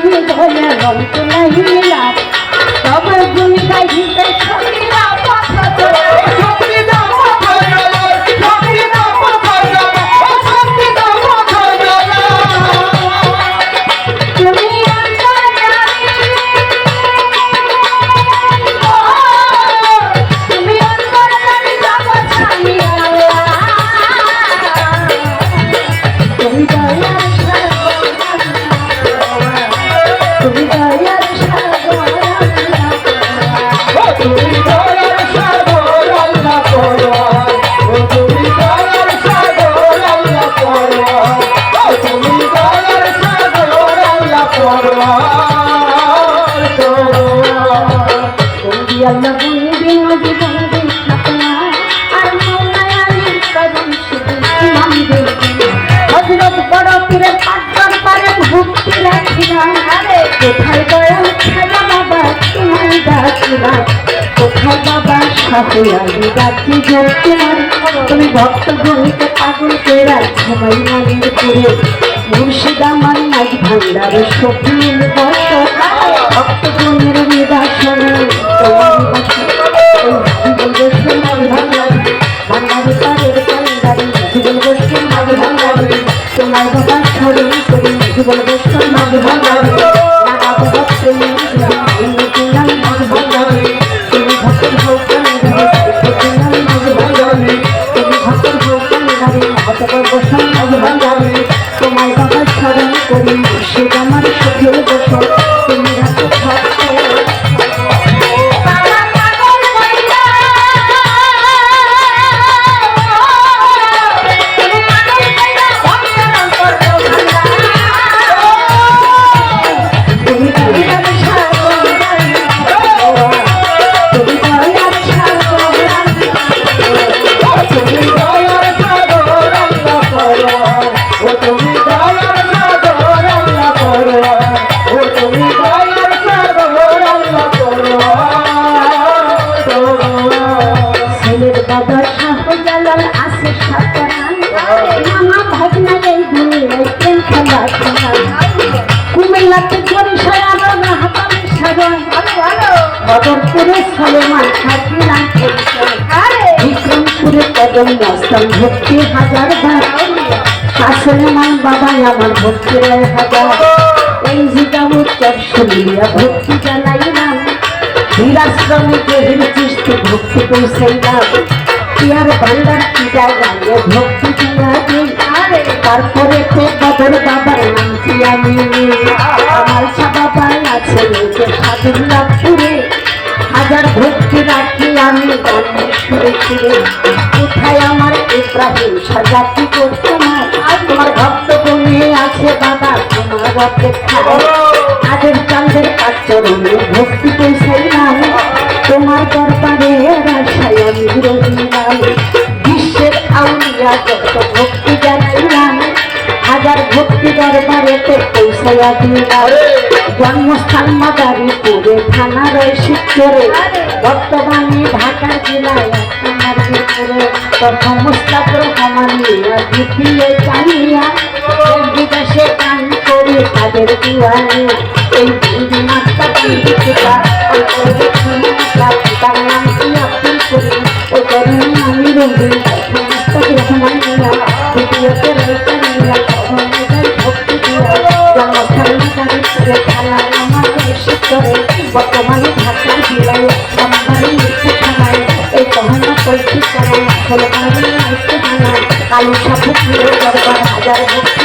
আমি ধরে রং তুলাইলা তবে গুনি গাই দিতে সঙ্গীরা কথা তোলা কোথায় দয়াল খেলা বাবা তোমায় ডাকিলাম? কোথায় বাবা সাথে আমি ডাকি যোগ তোমার তুমি ভক্ত গণিতে পাগল পেরা মালির পুরে মুর্শিদ আমার নাচ ভান্ডারে সফিল বস ভক্ত গণের নিদাসনে তোমার বাবা স্মরণ করি জীবন গোষ্ঠী নাচ ভান্ডারে বদরপুরে সলেমান সাকিলাম বিক্রমপুরে কদম মস্তান ভক্তি হাজার বার। শাসনমান বাবা আমার ভক্তি রয় হাজার। এই জিগামুর চর শুনিয়া ভক্তি জানাইলাম। বীরাশ্রমে গভীর চিস্তি ভক্তি পৌঁছাইলাম। পিয়ার ভান্ডার পূজা গাইয়ে ভক্তি জানাই তারপরে তো বদর বাবার নামটি আমি। নিই। আমার বাবা আছে নিজে হাজার ভক্তি রাখি আমি কোথায় আমার ইব্রাহিম সাজাতি করতে না তোমার ভক্ত গুণে আছে বাবা, তোমার অপেক্ষা আজের চাঁদের কাচরণে ভক্তি পৌঁছাইলাম তোমার দরবারে রাশায় আমি রহিলাম। বিশ্বের আউলিয়া যত হাজার ভক্তি দরবারেতে পৌঁছাইয়া দিলাম। জন্মস্থান মাদারীপুরে থানা রয় শিবচরে বর্তমানে ঢাকা জেলায় প্রথম হমানিয়া দ্বিতীয় দেশ বিদেশে গান করে তাদের দিওয়ানি। এই দুই মাত্রা পিতা ওই পিতা পিতার নাম কি করে আমি রবি মুস্তাফর হমানিয়া দ্বিতীয়তে রয়েছে মাদারীপুরে থানা আমার শিবচরে বর্তমানে ঢাকা জেলায় আমার মৃত্যু থানায়। এই গহনা পরিচিত করা দরবার, হাজার